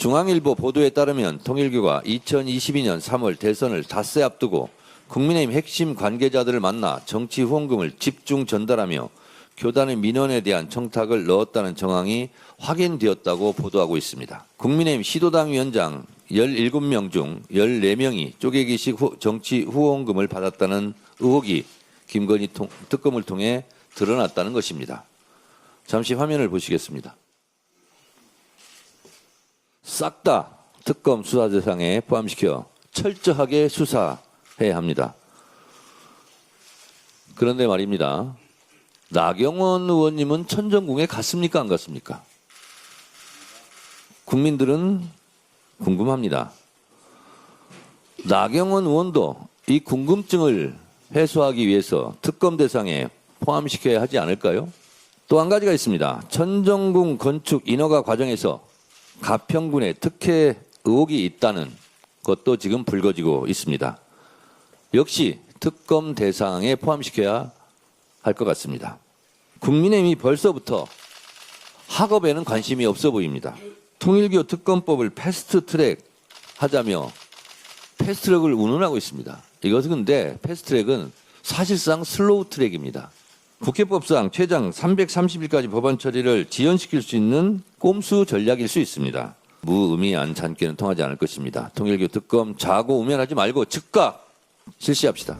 중앙일보 보도에 따르면 통일교가 2022년 3월 대선을 닷새 앞두고 국민의힘 핵심 관계자들을 만나 정치 후원금을 집중 전달하며 교단의 민원에 대한 청탁을 넣었다는 정황이 확인되었다고 보도하고 있습니다. 국민의힘 시도당 위원장 17명 중 14명이 쪼개기식 후- 정치 후원금을 받았다는 의혹이 김건희 통- 특검을 통해 드러났다는 것입니다. 잠시 화면을 보시겠습니다. 싹 다 특검 수사 대상에 포함시켜 철저하게 수사해야 합니다. 그런데 말입니다. 나경원 의원님은 천정궁에 갔습니까? 안 갔습니까? 국민들은 궁금합니다. 나경원 의원도 이 궁금증을 해소하기 위해서 특검 대상에 포함시켜야 하지 않을까요? 또 한 가지가 있습니다. 천정궁 건축 인허가 과정에서 가평군의 특혜 의혹이 있다는 것도 지금 불거지고 있습니다. 역시 특검 대상에 포함시켜야 할 것 같습니다. 국민의힘이 벌써부터 학업에는 관심이 없어 보입니다. 통일교 특검법을 패스트 트랙 하자며 패스트 트랙을 운운하고 있습니다. 이것은 근데 패스트 트랙은 사실상 슬로우 트랙입니다. 국회법상 최장 330일까지 법안 처리를 지연시킬 수 있는 꼼수 전략일 수 있습니다. 무의미한 잔꾀는 통하지 않을 것입니다. 통일교 특검 자고 우면하지 말고 즉각 실시합시다.